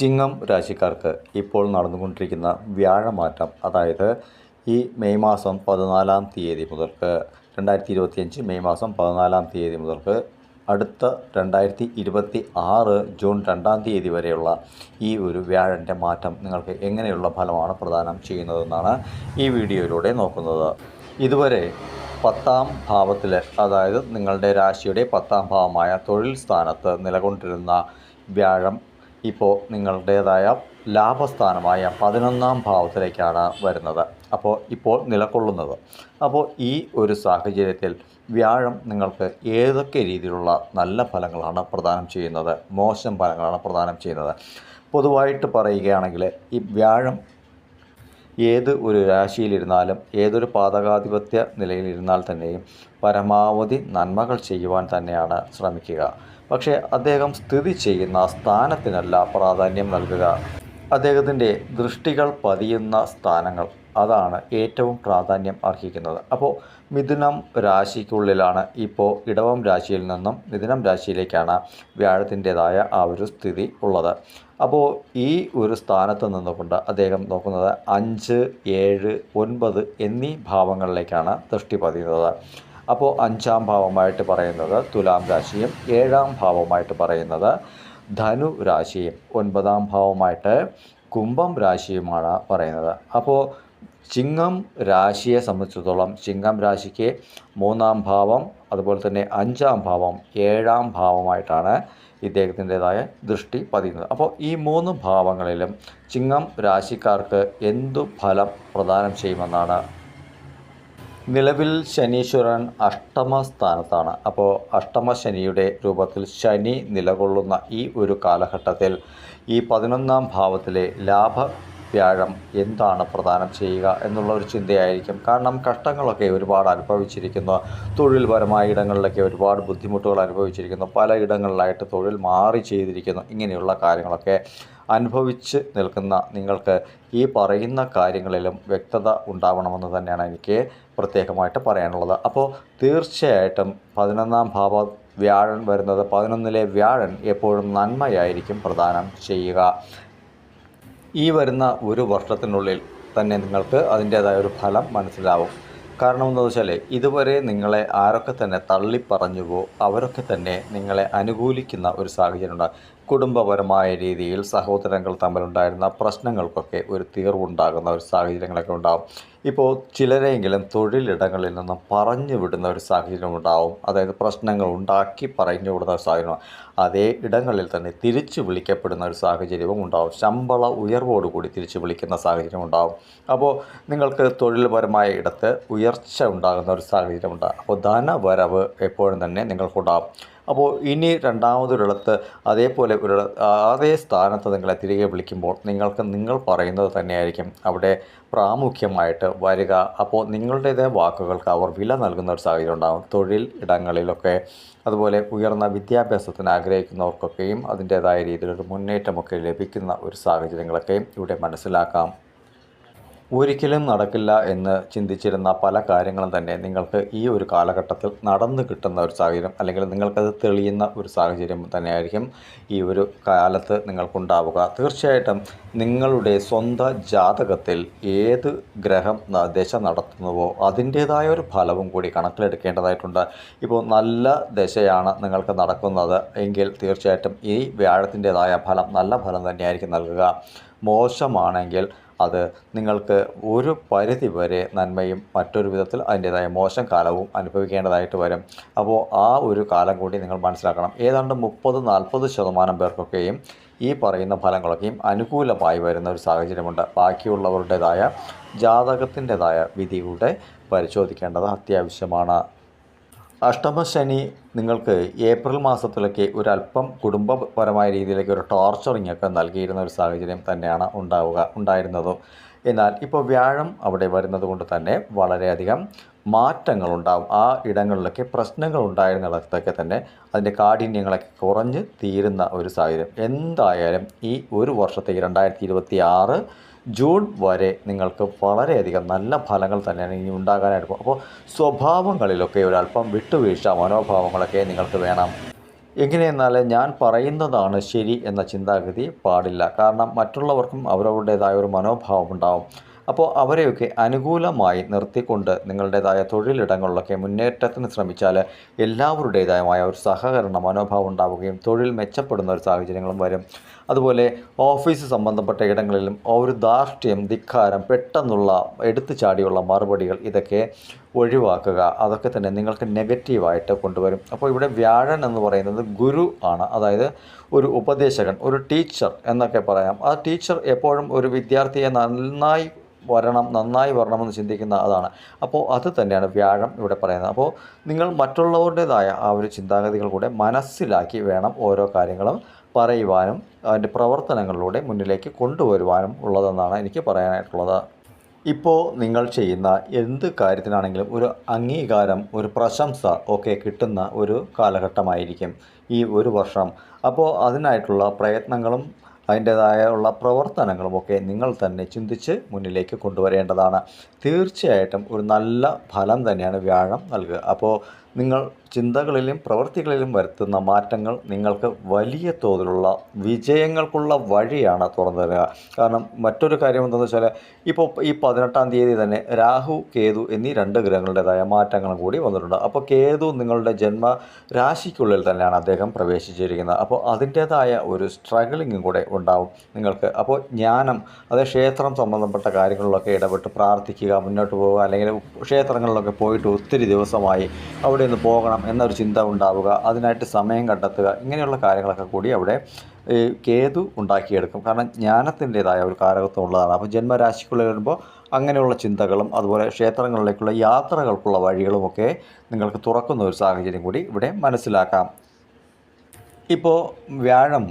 ചിങ്ങം രാശിക്കാർക്ക് ഇപ്പോൾ നടന്നുകൊണ്ടിരിക്കുന്ന വ്യാഴമാറ്റം അതായത് ഈ മെയ് മാസം പതിനാലാം തീയതി മുതൽക്ക് രണ്ടായിരത്തി ഇരുപത്തിയഞ്ച് മെയ് മാസം പതിനാലാം തീയതി മുതൽക്ക് അടുത്ത രണ്ടായിരത്തി ഇരുപത്തി ആറ് ജൂൺ രണ്ടാം തീയതി വരെയുള്ള ഈ ഒരു വ്യാഴന്റെ മാറ്റം നിങ്ങൾക്ക് എങ്ങനെയുള്ള ഫലമാണ് പ്രദാനം ചെയ്യുന്നതെന്നാണ് ഈ വീഡിയോയിലൂടെ നോക്കുന്നത്. ഇതുവരെ പത്താം ഭാവത്തിൽ അതായത് നിങ്ങളുടെ രാശിയുടെ പത്താം ഭാവമായ തൊഴിൽ സ്ഥാനത്ത് നിലകൊണ്ടിരുന്ന വ്യാഴം ഇപ്പോൾ നിങ്ങളുടേതായ ലാഭസ്ഥാനമായ പതിനൊന്നാം ഭാവത്തിലേക്കാണ് വരുന്നത്. അപ്പോൾ ഇപ്പോൾ നിലകൊള്ളുന്നത്. അപ്പോൾ ഈ ഒരു സാഹചര്യത്തിൽ വ്യാഴം നിങ്ങൾക്ക് ഏതൊക്കെ രീതിയിലുള്ള നല്ല ഫലങ്ങളാണ് പ്രദാനം ചെയ്യുന്നത്? മോശം ഫലങ്ങളാണ് പ്രദാനം ചെയ്യുന്നത്. പൊതുവായിട്ട് പറയുകയാണെങ്കിൽ ഈ വ്യാഴം ഏത് ഒരു രാശിയിലിരുന്നാലും ഏതൊരു പാതകാധിപത്യ നിലയിലിരുന്നാൽ തന്നെയും പരമാവധി നന്മകൾ ചെയ്യുവാൻ തന്നെയാണ് ശ്രമിക്കുക. പക്ഷേ അദ്ദേഹം സ്ഥിതി ചെയ്യുന്ന സ്ഥാനത്തിനല്ല പ്രാധാന്യം നൽകുക. അദ്ദേഹത്തിന്റെ ദൃഷ്ടികൾ പതിയുന്ന സ്ഥാനങ്ങൾ അതാണ് ഏറ്റവും പ്രാധാന്യം അർഹിക്കുന്നത്. അപ്പോൾ മിഥുനം രാശിക്കുള്ളിലാണ്. ഇപ്പോൾ ഇടവം രാശിയിൽ നിന്നും മിഥുനം രാശിയിലേക്കാണ് വ്യാഴത്തിന്റേതായ ആ ഒരു സ്ഥിതി ഉള്ളത്. അപ്പോൾ ഈ ഒരു സ്ഥാനത്ത് നിന്നുകൊണ്ട് അദ്ദേഹം നോക്കുന്നത് അഞ്ച് ഏഴ് ഒൻപത് എന്നീ ഭാവങ്ങളിലേക്കാണ് ദൃഷ്ടി പതിയുന്നത്. അപ്പോൾ അഞ്ചാം ഭാവമായിട്ട് പറയുന്നത് തുലാം രാശിയും ഏഴാം ഭാവമായിട്ട് പറയുന്നത് ധനു രാശിയും. ഒൻപതാം ഭാവമായിട്ട് കുംഭം രാശിയുമാണ് പറയുന്നത്. അപ്പോൾ ചിങ്ങം രാശിയെ സംബന്ധിച്ചിടത്തോളം ചിങ്ങം രാശിക്ക് മൂന്നാം ഭാവം അതുപോലെ തന്നെ അഞ്ചാം ഭാവം ഏഴാം ഭാവമായിട്ടാണ് ഇദ്ദേഹത്തിന്റെതായ ദൃഷ്ടി പതിയുന്നത്. അപ്പോൾ ഈ മൂന്ന് ഭാവങ്ങളിലും ചിങ്ങം രാശിക്കാർക്ക് എന്തു ഫലം പ്രദാനം ചെയ്യുമെന്നാണ് നിലവിൽ ശനീശ്വരൻ അഷ്ടമ സ്ഥാനത്താണ് അപ്പോൾ അഷ്ടമ ശനിയുടെ രൂപത്തിൽ ശനി നിലകൊള്ളുന്ന ഈ ഒരു കാലഘട്ടത്തിൽ ഈ പതിനൊന്നാം ഭാവത്തിലെ ലാഭ വ്യാഴം എന്താണ് പ്രദാനം ചെയ്യുക എന്നുള്ള ഒരു ചിന്തയായിരിക്കും. കാരണം കഷ്ടങ്ങളൊക്കെ ഒരുപാട് അനുഭവിച്ചിരിക്കുന്നു. തൊഴിൽപരമായ ഇടങ്ങളിലൊക്കെ ഒരുപാട് ബുദ്ധിമുട്ടുകൾ അനുഭവിച്ചിരിക്കുന്നു. പല ഇടങ്ങളിലായിട്ട് തൊഴിൽ മാറി ചെയ്തിരിക്കുന്നു. ഇങ്ങനെയുള്ള കാര്യങ്ങളൊക്കെ അനുഭവിച്ച് നിൽക്കുന്ന നിങ്ങൾക്ക് ഈ പറയുന്ന കാര്യങ്ങളിലും വ്യക്തത ഉണ്ടാവണമെന്ന് തന്നെയാണ് എനിക്ക് പ്രത്യേകമായിട്ട് പറയാനുള്ളത്. അപ്പോൾ തീർച്ചയായിട്ടും പതിനൊന്നാം ഭാവ വ്യാഴൻ വരുന്നത് പതിനൊന്നിലെ വ്യാഴൻ എപ്പോഴും നന്മയായിരിക്കും പ്രദാനം ചെയ്യുക. ഈ വരുന്ന ഒരു വർഷത്തിനുള്ളിൽ തന്നെ നിങ്ങൾക്ക് അതിന്റേതായ ഒരു ഫലം മനസ്സിലാവും. കാരണം എന്താണെന്ന് വെച്ചാൽ ഇതുവരെ നിങ്ങളെ ആരൊക്കെ തന്നെ തള്ളിപ്പറഞ്ഞുവോ അവരൊക്കെ തന്നെ നിങ്ങളെ അനുകൂലിക്കുന്ന ഒരു സാഹചര്യം ഉണ്ടാകും. കുടുംബപരമായ രീതിയിൽ സഹോദരങ്ങൾ തമ്മിലുണ്ടായിരുന്ന പ്രശ്നങ്ങൾക്കൊക്കെ ഒരു തീർവുണ്ടാകുന്ന ഒരു സാഹചര്യങ്ങളൊക്കെ ഉണ്ടാകും ഇപ്പോൾ ചിലരെങ്കിലും തൊഴിലിടങ്ങളിൽ നിന്നും പറഞ്ഞു വിടുന്ന ഒരു സാഹചര്യം ഉണ്ടാവും. അതായത് പ്രശ്നങ്ങൾ ഉണ്ടാക്കി പറഞ്ഞു വിടുന്ന ഒരു സാഹചര്യം അതേ ഇടങ്ങളിൽ തന്നെ തിരിച്ചു വിളിക്കപ്പെടുന്ന ഒരു സാഹചര്യവും ഉണ്ടാവും. ശമ്പള ഉയർവോടുകൂടി തിരിച്ചു വിളിക്കുന്ന സാഹചര്യം ഉണ്ടാവും. അപ്പോൾ നിങ്ങൾക്ക് തൊഴിൽപരമായ ഇടത്ത് ഉയർച്ച ഉണ്ടാകുന്ന ഒരു സാഹചര്യം ഉണ്ടാകും അപ്പോൾ ധനവരവ് എപ്പോഴും തന്നെ നിങ്ങൾക്കുണ്ടാകും അപ്പോൾ ഇനി രണ്ടാമതൊരിടത്ത് അതേപോലെ ഒരു അതേ സ്ഥാനത്ത് നിങ്ങളെ തിരികെ വിളിക്കുമ്പോൾ നിങ്ങൾക്ക് നിങ്ങൾ പറയുന്നത് തന്നെയായിരിക്കും. അവിടെ പ്രാമുഖ്യമായിട്ട് വരിക. അപ്പോൾ നിങ്ങളുടേതായ വാക്കുകൾക്ക് അവർ വില നൽകുന്ന ഒരു സാഹചര്യം ഉണ്ടാകും. തൊഴിൽ ഇടങ്ങളിലൊക്കെ അതുപോലെ ഉയർന്ന വിദ്യാഭ്യാസത്തിന് ആഗ്രഹിക്കുന്നവർക്കൊക്കെയും അതിന്റേതായ രീതിയിലൊരു മുന്നേറ്റമൊക്കെ ലഭിക്കുന്ന ഒരു സാഹചര്യങ്ങളൊക്കെയും ഇവിടെ മനസ്സിലാക്കാം. ഒരിക്കലും നടക്കില്ല എന്ന് ചിന്തിച്ചിരുന്ന പല കാര്യങ്ങളും തന്നെ നിങ്ങൾക്ക് ഈ ഒരു കാലഘട്ടത്തിൽ നടന്നു കിട്ടുന്ന ഒരു സാഹചര്യം അല്ലെങ്കിൽ നിങ്ങൾക്കത് തെളിയുന്ന ഒരു സാഹചര്യം തന്നെയായിരിക്കും ഈ ഒരു കാലത്ത് നിങ്ങൾക്കുണ്ടാവുക. തീർച്ചയായിട്ടും നിങ്ങളുടെ സ്വന്തം ജാതകത്തിൽ ഏത് ഗ്രഹം ദശ നടത്തുന്നുവോ അതിന്റേതായ ഒരു ഫലവും കൂടി കണക്കിലെടുക്കേണ്ടതായിട്ടുണ്ട്. ഇപ്പോൾ നല്ല ദശയാണ് നിങ്ങൾക്ക് നടക്കുന്നത് എങ്കിൽ തീർച്ചയായിട്ടും ഈ വ്യാഴത്തിന്റേതായ ഫലം നല്ല ഫലം തന്നെയായിരിക്കും നൽകുക. മോശമാണെങ്കിൽ അത് നിങ്ങൾക്ക് ഒരു പരിധി വരെ നന്മയും മറ്റൊരു വിധത്തിൽ അതിന്റേതായ മോശം കാലവും അനുഭവിക്കേണ്ടതായിട്ട് വരും. അപ്പോൾ ആ ഒരു കാലം കൂടി നിങ്ങൾ മനസ്സിലാക്കണം. ഏതാണ്ട് മുപ്പത് നാൽപ്പത് ശതമാനം പേർക്കൊക്കെയും ഈ പറയുന്ന ഫലങ്ങളൊക്കെയും അനുകൂലമായി വരുന്ന ഒരു സാഹചര്യമുണ്ട്. ബാക്കിയുള്ളവരുടേതായ ജാതകത്തിന്റെതായ വിധികളുടെ പരിശോധിക്കേണ്ടത് അത്യാവശ്യമാണ്. അഷ്ടമശനി നിങ്ങൾക്ക് ഏപ്രിൽ മാസത്തിലൊക്കെ ഒരല്പം കുടുംബപരമായ രീതിയിലേക്ക് ഒരു ടോർച്ചറിങ് ഒക്കെ നൽകിയിരുന്ന ഒരു സാഹചര്യം തന്നെയാണ് ഉണ്ടാവുക ഉണ്ടായിരുന്നത്. എന്നാൽ ഇപ്പോൾ വ്യാഴം അവിടെ വരുന്നത് കൊണ്ട് തന്നെ വളരെയധികം മാറ്റങ്ങളുണ്ടാവും ആ ഇടങ്ങളിലൊക്കെ പ്രശ്നങ്ങൾ ഉണ്ടായിരുന്നിടത്തൊക്കെ തന്നെ അതിന്റെ കാഠിന്യങ്ങളൊക്കെ കുറഞ്ഞ് തീരുന്ന ഒരു സാഹചര്യം. എന്തായാലും ഈ ഒരു വർഷത്തേക്ക് രണ്ടായിരത്തി ഇരുപത്തി ആറ് ജൂൺ വരെ നിങ്ങൾക്ക് വളരെയധികം നല്ല ഫലങ്ങൾ തന്നെയാണ് ഇനി ഉണ്ടാകാനായിട്ട് പോകും അപ്പോൾ സ്വഭാവങ്ങളിലൊക്കെ ഒരല്പം വിട്ടുവീഴ്ച മനോഭാവങ്ങളൊക്കെ നിങ്ങൾക്ക് വേണം. എങ്ങനെയെന്നാൽ ഞാൻ പറയുന്നതാണ് ശരി എന്ന ചിന്താഗതി പാടില്ല. കാരണം മറ്റുള്ളവർക്കും അവരവരുടേതായ ഒരു മനോഭാവം ഉണ്ടാവും. അപ്പോൾ അവരെയൊക്കെ അനുകൂലമായി നിർത്തിക്കൊണ്ട് നിങ്ങളുടേതായ തൊഴിലിടങ്ങളിലൊക്കെ മുന്നേറ്റത്തിന് ശ്രമിച്ചാൽ എല്ലാവരുടേതായ ഒരു സഹകരണ മനോഭാവം ഉണ്ടാവുകയും തൊഴിൽ മെച്ചപ്പെടുന്ന ഒരു സാഹചര്യങ്ങളും വരും. അതുപോലെ ഓഫീസ് സംബന്ധപ്പെട്ട ഇടങ്ങളിലും ഒരു ധാർഷ്ട്യം ധിക്കാരം പെട്ടെന്നുള്ള എടുത്തു ചാടിയുള്ള മറുപടികൾ ഇതൊക്കെ ഒഴിവാക്കുക. അതൊക്കെ തന്നെ നിങ്ങൾക്ക് നെഗറ്റീവായിട്ട് കൊണ്ടുവരും. അപ്പോൾ ഇവിടെ വ്യാഴൻ എന്ന് പറയുന്നത് ഗുരു ആണ്. അതായത് ഒരു ഉപദേശകൻ ഒരു ടീച്ചർ എന്നൊക്കെ പറയാം. ആ ടീച്ചർ എപ്പോഴും ഒരു വിദ്യാർത്ഥിയെ നന്നായി വരണം നന്നായി വരണമെന്ന് ചിന്തിക്കുന്ന അതാണ്. അപ്പോൾ അത് തന്നെയാണ് വ്യാഴം ഇവിടെ പറയുന്നത്. അപ്പോൾ നിങ്ങൾ മറ്റുള്ളവരുടേതായ ആ ഒരു ചിന്താഗതികൾ കൂടെ മനസ്സിലാക്കി വേണം ഓരോ കാര്യങ്ങളും പറയുവാനും അതിന്റെ പ്രവർത്തനങ്ങളിലൂടെ മുന്നിലേക്ക് കൊണ്ടുവരുവാനും ഉള്ളതെന്നാണ് എനിക്ക് പറയാനായിട്ടുള്ളത്. ഇപ്പോൾ നിങ്ങൾ ചെയ്യുന്ന എന്ത് കാര്യത്തിനാണെങ്കിലും ഒരു അംഗീകാരം ഒരു പ്രശംസ ഒക്കെ കിട്ടുന്ന ഒരു കാലഘട്ടമായിരിക്കും ഈ ഒരു വർഷം. അപ്പോൾ അതിനായിട്ടുള്ള പ്രയത്നങ്ങളും അതിന്റേതായ ഉള്ള പ്രവർത്തനങ്ങളുമൊക്കെ നിങ്ങൾ തന്നെ ചിന്തിച്ച് മുന്നിലേക്ക് കൊണ്ടുവരേണ്ടതാണ്. തീർച്ചയായിട്ടും ഒരു നല്ല ഫലം തന്നെയാണ് വ്യാഴം നൽകുക. അപ്പോൾ നിങ്ങൾ ചിന്തകളിലും പ്രവൃത്തികളിലും വരുത്തുന്ന മാറ്റങ്ങൾ നിങ്ങൾക്ക് വലിയ തോതിലുള്ള വിജയങ്ങൾക്കുള്ള വഴിയാണ് തുറന്നു തരിക. കാരണം മറ്റൊരു കാര്യം എന്താണെന്ന് വെച്ചാൽ ഇപ്പോൾ ഈ പതിനെട്ടാം തീയതി തന്നെ രാഹു കേതു എന്നീ രണ്ട് ഗ്രഹങ്ങളുടേതായ മാറ്റങ്ങളും കൂടി വന്നിട്ടുണ്ട്. അപ്പോൾ കേതു നിങ്ങളുടെ ജന്മ രാശിക്കുള്ളിൽ തന്നെയാണ് അദ്ദേഹം പ്രവേശിച്ചിരിക്കുന്നത്. അപ്പോൾ അതിന്റേതായ ഒരു സ്ട്രഗിളിങ്ങും കൂടെ ഉണ്ടാവും നിങ്ങൾക്ക്. അപ്പോൾ ജ്ഞാനം അത് ക്ഷേത്രം സംബന്ധപ്പെട്ട കാര്യങ്ങളിലൊക്കെ ഇടപെട്ട് പ്രാർത്ഥിക്കുക മുന്നോട്ട് പോവുക അല്ലെങ്കിൽ ക്ഷേത്രങ്ങളിലൊക്കെ പോയിട്ട് ഒത്തിരി ദിവസമായി അവിടെ നിന്ന് പോകണം എന്നൊരു ചിന്ത ഉണ്ടാവുക അതിനായിട്ട് സമയം കണ്ടെത്തുക ഇങ്ങനെയുള്ള കാര്യങ്ങളൊക്കെ കൂടി അവിടെ കേതു ഉണ്ടാക്കിയെടുക്കും. കാരണം ജ്ഞാനത്തിന്റെതായ ഒരു കാരകത്വം ഉള്ളതാണ്. അപ്പോൾ ജന്മരാശിക്കുള്ളിൽ വരുമ്പോൾ അങ്ങനെയുള്ള ചിന്തകളും അതുപോലെ ക്ഷേത്രങ്ങളിലേക്കുള്ള യാത്രകൾക്കുള്ള വഴികളുമൊക്കെ നിങ്ങൾക്ക് തുറക്കുന്ന ഒരു സാഹചര്യം കൂടി ഇവിടെ മനസ്സിലാക്കാം. ഇപ്പോൾ വ്യാഴം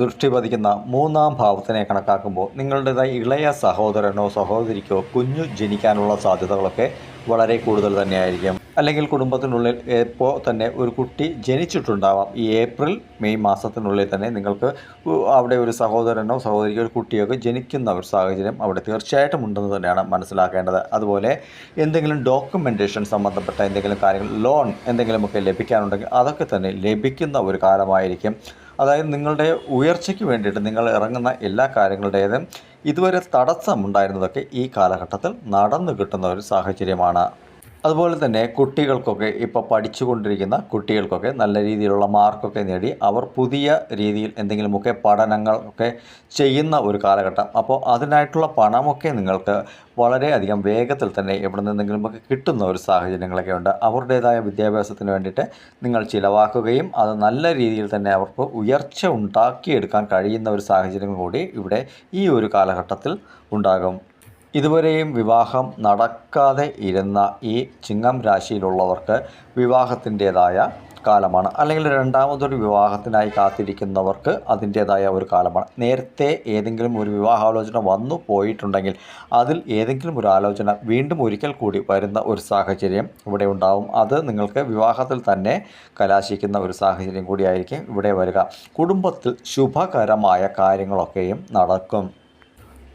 ദൃഷ്ടി പതിക്കുന്ന മൂന്നാം ഭാവത്തിനെ കണക്കാക്കുമ്പോൾ നിങ്ങളുടേതായ ഇളയ സഹോദരനോ സഹോദരിക്കോ കുഞ്ഞു ജനിക്കാനുള്ള സാധ്യതകളൊക്കെ വളരെ കൂടുതൽ തന്നെയായിരിക്കും. അല്ലെങ്കിൽ കുടുംബത്തിനുള്ളിൽ ഇപ്പോൾ തന്നെ ഒരു കുട്ടി ജനിച്ചിട്ടുണ്ടാവാം. ഈ ഏപ്രിൽ മെയ് മാസത്തിനുള്ളിൽ തന്നെ നിങ്ങൾക്ക് അവിടെ ഒരു സഹോദരനോ സഹോദരിക്കോ ഒരു കുട്ടിയൊക്കെ ജനിക്കുന്ന ഒരു സാഹചര്യം അവിടെ തീർച്ചയായിട്ടും ഉണ്ടെന്ന് തന്നെയാണ് മനസ്സിലാക്കേണ്ടത്. അതുപോലെ എന്തെങ്കിലും ഡോക്യുമെന്റേഷൻ സംബന്ധപ്പെട്ട എന്തെങ്കിലും കാര്യങ്ങൾ ലോൺ എന്തെങ്കിലുമൊക്കെ ലഭിക്കാനുണ്ടെങ്കിൽ അതൊക്കെ തന്നെ ലഭിക്കുന്ന ഒരു കാലമായിരിക്കും. അതായത് നിങ്ങളുടെ ഉയർച്ചയ്ക്ക് വേണ്ടിയിട്ട് നിങ്ങൾ ഇറങ്ങുന്ന എല്ലാ കാര്യങ്ങളുടേതും ഇതുവരെ തടസ്സമുണ്ടായിരുന്നതൊക്കെ ഈ കാലഘട്ടത്തിൽ നടന്നു കിട്ടുന്ന ഒരു സാഹചര്യമാണ്. അതുപോലെ തന്നെ കുട്ടികൾക്കൊക്കെ ഇപ്പോൾ പഠിച്ചുകൊണ്ടിരിക്കുന്ന കുട്ടികൾക്കൊക്കെ നല്ല രീതിയിലുള്ള മാർക്കൊക്കെ നേടി അവർ പുതിയ രീതിയിൽ എന്തെങ്കിലുമൊക്കെ പഠനങ്ങൾ ഒക്കെ ചെയ്യുന്ന ഒരു കാലഘട്ടം. അപ്പോൾ അതിനായിട്ടുള്ള പണമൊക്കെ നിങ്ങൾക്ക് വളരെയധികം വേഗത്തിൽ തന്നെ എവിടെ നിന്നെങ്കിലുമൊക്കെ കിട്ടുന്ന ഒരു സാഹചര്യങ്ങളൊക്കെ ഉണ്ട്. അവരുടേതായ വിദ്യാഭ്യാസത്തിന് വേണ്ടിയിട്ട് നിങ്ങൾ ചിലവാക്കുകയും അത് നല്ല രീതിയിൽ തന്നെ അവർക്ക് ഉയർച്ച ഉണ്ടാക്കിയെടുക്കാൻ കഴിയുന്ന ഒരു സാഹചര്യം കൂടി ഇവിടെ ഈ ഒരു കാലഘട്ടത്തിൽ ഉണ്ടാകും. ഇതുവരെയും വിവാഹം നടക്കാതെ ഇരുന്ന ഈ ചിങ്ങം രാശിയിലുള്ളവർക്ക് വിവാഹത്തിന്റേതായ കാലമാണ്. അല്ലെങ്കിൽ രണ്ടാമതൊരു വിവാഹത്തിനായി കാത്തിരിക്കുന്നവർക്ക് അതിന്റേതായ ഒരു കാലമാണ്. നേരത്തെ ഏതെങ്കിലും ഒരു വിവാഹാലോചന വന്നു പോയിട്ടുണ്ടെങ്കിൽ അതിൽ ഏതെങ്കിലും ഒരു ആലോചന വീണ്ടും ഒരിക്കൽ കൂടി വരുന്ന ഒരു സാഹചര്യം ഇവിടെ ഉണ്ടാവും. അത് നിങ്ങൾക്ക് വിവാഹത്തിൽ തന്നെ കലാശിക്കുന്ന ഒരു സാഹചര്യം കൂടിയായിരിക്കും ഇവിടെ വരിക. കുടുംബത്തിൽ ശുഭകരമായ കാര്യങ്ങളൊക്കെയും നടക്കും.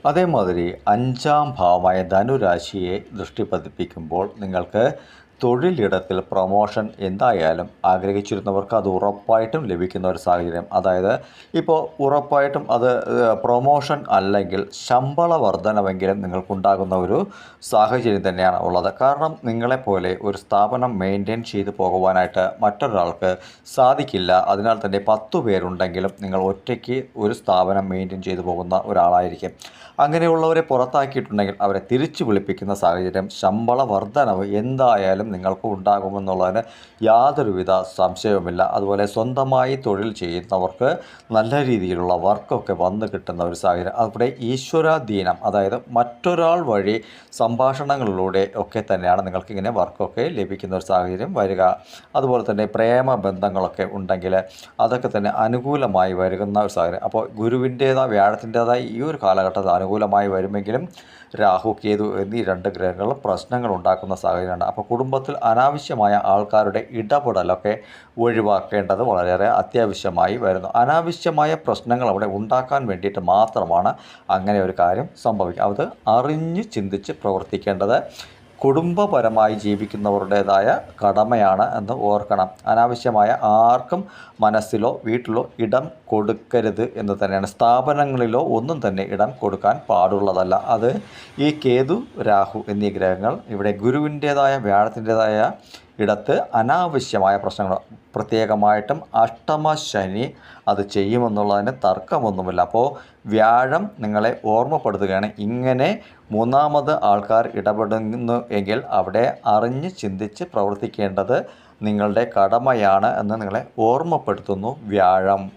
അതേമാതിരി അഞ്ചാം ഭാവമായ ധനുരാശിയെ ദൃഷ്ടി പതിപ്പിക്കുമ്പോൾ നിങ്ങൾക്ക് തൊഴിലിടത്തിൽ പ്രൊമോഷൻ എന്തായാലും ആഗ്രഹിച്ചിരുന്നവർക്ക് അത് ഉറപ്പായിട്ടും ലഭിക്കുന്ന ഒരു സാഹചര്യം. അതായത് ഇപ്പോൾ ഉറപ്പായിട്ടും അത് പ്രൊമോഷൻ അല്ലെങ്കിൽ ശമ്പള വർധനവെങ്കിലും നിങ്ങൾക്കുണ്ടാകുന്ന ഒരു സാഹചര്യം തന്നെയാണ് ഉള്ളത്. കാരണം നിങ്ങളെപ്പോലെ ഒരു സ്ഥാപനം മെയിന്റെയിൻ ചെയ്തു പോകുവാനായിട്ട് മറ്റൊരാൾക്ക് സാധിക്കില്ല. അതിനാൽ തന്നെ പത്തു പേരുണ്ടെങ്കിലും നിങ്ങൾ ഒറ്റയ്ക്ക് ഒരു സ്ഥാപനം മെയിന്റെയിൻ ചെയ്തു പോകുന്ന ഒരാളായിരിക്കും. അങ്ങനെയുള്ളവരെ പുറത്താക്കിയിട്ടുണ്ടെങ്കിൽ അവരെ തിരിച്ചു വിളിപ്പിക്കുന്ന സാഹചര്യം ശമ്പള വർധനവ് എന്തായാലും നിങ്ങൾക്ക് ഉണ്ടാകുമെന്നുള്ളതിന് യാതൊരുവിധ സംശയവുമില്ല. അതുപോലെ സ്വന്തമായി തൊഴിൽ ചെയ്യുന്നവർക്ക് നല്ല രീതിയിലുള്ള വർക്കൊക്കെ വന്നു കിട്ടുന്ന ഒരു സാഹചര്യം. അവിടെ ഈശ്വരാധീനം അതായത് മറ്റൊരാൾ വഴി സംഭാഷണങ്ങളിലൂടെ ഒക്കെ തന്നെയാണ് നിങ്ങൾക്ക് ഇങ്ങനെ വർക്കൊക്കെ ലഭിക്കുന്ന ഒരു സാഹചര്യം വരിക. അതുപോലെ തന്നെ പ്രേമ ബന്ധങ്ങളൊക്കെ ഉണ്ടെങ്കിൽ അതൊക്കെ തന്നെ അനുകൂലമായി വരുന്ന ഒരു സാഹചര്യം. അപ്പോൾ ഗുരുവിന്റേതായ വ്യാഴത്തിന്റേതായ ഈ ഒരു കാലഘട്ടത്തിൽ അനുകൂലമായി വരുമെങ്കിലും രാഹു കേതു എന്നീ രണ്ട് ഗ്രഹങ്ങൾ പ്രശ്നങ്ങൾ ഉണ്ടാക്കുന്ന സാഹചര്യമാണ് അപ്പോൾ കുടുംബത്തിൽ അനാവശ്യമായ ആൾക്കാരുടെ ഇടപെടലൊക്കെ ഒഴിവാക്കേണ്ടത് വളരെയേറെ അത്യാവശ്യമായി വരുന്നു. അനാവശ്യമായ പ്രശ്നങ്ങൾ അവിടെ ഉണ്ടാക്കാൻ വേണ്ടിയിട്ട് മാത്രമാണ് അങ്ങനെ ഒരു കാര്യം സംഭവിക്കുക. അത് അറിഞ്ഞ് ചിന്തിച്ച് പ്രവർത്തിക്കേണ്ടത് കുടുംബപരമായി ജീവിക്കുന്നവരുടേതായ കടമയാണ് എന്ന് ഓർക്കണം. അനാവശ്യമായ ആർക്കും മനസ്സിലോ വീട്ടിലോ ഇടം കൊടുക്കരുത് എന്ന് തന്നെയാണ്. സ്ഥാപനങ്ങളിലോ ഒന്നും തന്നെ ഇടം കൊടുക്കാൻ പാടുള്ളതല്ല. അത് ഈ കേതു രാഹു എന്നീ ഗ്രഹങ്ങൾ ഇവിടെ ഗുരുവിന്റേതായ വ്യാഴത്തിന്റെതായ ഇടത്ത് അനാവശ്യമായ പ്രശ്നങ്ങൾ പ്രത്യേകമായിട്ടും അഷ്ടമ ശനി അത് ചെയ്യുമെന്നുള്ളതിന് തർക്കമൊന്നുമില്ല. അപ്പോൾ വ്യാഴം നിങ്ങളെ ഓർമ്മപ്പെടുത്തുകയാണ്. ഇങ്ങനെ മൂന്നാമത് ആൾക്കാർ ഇടപെടുന്നു എങ്കിൽ അവിടെ അറിഞ്ഞ് ചിന്തിച്ച് പ്രവർത്തിക്കേണ്ടത് നിങ്ങളുടെ കടമയാണ് എന്ന് നിങ്ങളെ ഓർമ്മപ്പെടുത്തുന്നു വ്യാഴം.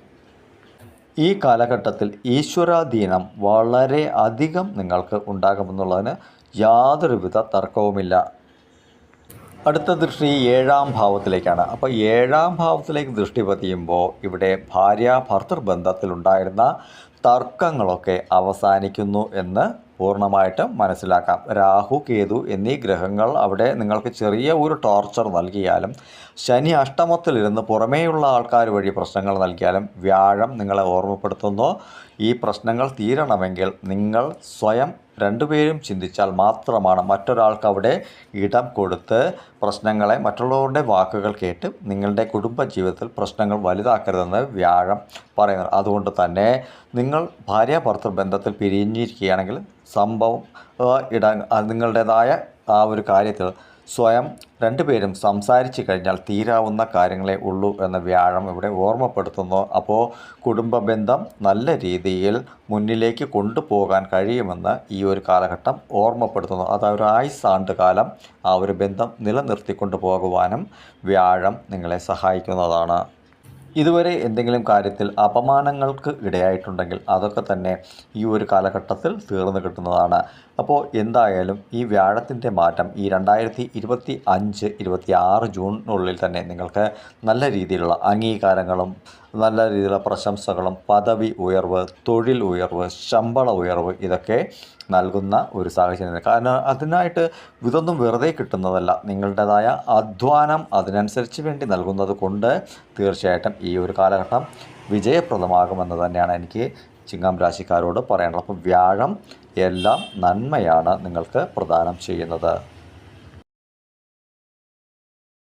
ഈ കാലഘട്ടത്തിൽ ഈശ്വരാധീനം വളരെ അധികം നിങ്ങൾക്ക് ഉണ്ടാകുമെന്നുള്ളതിന് യാതൊരുവിധ തർക്കവുമില്ല. അടുത്ത ദൃഷ്ടി ഏഴാം ഭാവത്തിലേക്കാണ്. അപ്പോൾ ഏഴാം ഭാവത്തിലേക്ക് ദൃഷ്ടി പതിയുമ്പോൾ ഇവിടെ ഭാര്യ ഭർത്തൃബന്ധത്തിലുണ്ടായിരുന്ന തർക്കങ്ങളൊക്കെ അവസാനിക്കുന്നു എന്ന് പൂർണമായിട്ടും മനസ്സിലാക്കാം. രാഹു കേതു എന്നീ ഗ്രഹങ്ങൾ അവിടെ നിങ്ങൾക്ക് ചെറിയ ഒരു ടോർച്ചർ നൽകിയാലും ശനി അഷ്ടമത്തിലിരുന്ന് പുറമേയുള്ള ആൾക്കാർ വഴി പ്രശ്നങ്ങൾ നൽകിയാലും വ്യാഴം നിങ്ങളെ ഓർമ്മപ്പെടുത്തുന്നു. ഈ പ്രശ്നങ്ങൾ തീരണമെങ്കിൽ നിങ്ങൾ സ്വയം രണ്ടുപേരും ചിന്തിച്ചാൽ മാത്രമാണ് മറ്റൊരാൾക്ക് അവിടെ ഇടം കൊടുത്ത് പ്രശ്നങ്ങളെ മറ്റുള്ളവരുടെ വാക്കുകൾ കേട്ട് നിങ്ങളുടെ കുടുംബ ജീവിതത്തിൽ പ്രശ്നങ്ങൾ വലുതാക്കരുതെന്ന് വ്യാഴം പറയുന്നത്. അതുകൊണ്ട് തന്നെ നിങ്ങൾ ഭാര്യ ഭർത്തൃ ബന്ധത്തിൽ പിരിഞ്ഞിരിക്കുകയാണെങ്കിൽ സംഭവം ഇട നിങ്ങളുടേതായ ആ ഒരു കാര്യത്തിൽ സ്വയം രണ്ടുപേരും സംസാരിച്ചു കഴിഞ്ഞാൽ തീരാവുന്ന കാര്യങ്ങളെ ഉള്ളൂ എന്ന വ്യാഴം ഇവിടെ ഓർമ്മപ്പെടുത്തുന്നു. അപ്പോൾ കുടുംബ ബന്ധം നല്ല രീതിയിൽ മുന്നിലേക്ക് കൊണ്ടുപോകാൻ കഴിയുമെന്ന് ഈ ഒരു കാലഘട്ടം ഓർമ്മപ്പെടുത്തുന്നു. അത് ഒരു ആയുസ്സാണ്ട് കാലം ആ ഒരു ബന്ധം നിലനിർത്തിക്കൊണ്ടു പോകുവാനും വ്യാഴം നിങ്ങളെ സഹായിക്കുന്നതാണ്. ഇതുവരെ എന്തെങ്കിലും കാര്യത്തിൽ അപമാനങ്ങൾക്ക് ഇടയായിട്ടുണ്ടെങ്കിൽ അതൊക്കെ തന്നെ ഈ ഒരു കാലഘട്ടത്തിൽ തീർന്നു കിട്ടുന്നതാണ്. അപ്പോൾ എന്തായാലും ഈ വ്യാഴത്തിന്റെ മാറ്റം ഈ രണ്ടായിരത്തി ഇരുപത്തി അഞ്ച് ഇരുപത്തി ആറ് ജൂണിനുള്ളിൽ തന്നെ നിങ്ങൾക്ക് നല്ല രീതിയിലുള്ള അംഗീകാരങ്ങളും നല്ല രീതിയിലുള്ള പ്രശംസകളും പദവി ഉയർവ് തൊഴിൽ ഉയർവ് ശമ്പള ഉയർവ് ഇതൊക്കെ നൽകുന്ന ഒരു സാഹചര്യം കാരണം അതിനായിട്ട് ഇതൊന്നും വെറുതെ കിട്ടുന്നതല്ല. നിങ്ങളുടേതായ അധ്വാനം അതിനനുസരിച്ച് വേണ്ടി നൽകുന്നത് കൊണ്ട് തീർച്ചയായിട്ടും ഈ ഒരു കാലഘട്ടം വിജയപ്രദമാകുമെന്ന് തന്നെയാണ് എനിക്ക് ചിങ്ങം രാശിക്കാരോട് പറയാനുള്ളത്. അപ്പോൾ വ്യാഴം എല്ലാം നന്മയാണ് നിങ്ങൾക്ക് പ്രദാനം ചെയ്യുന്നത്.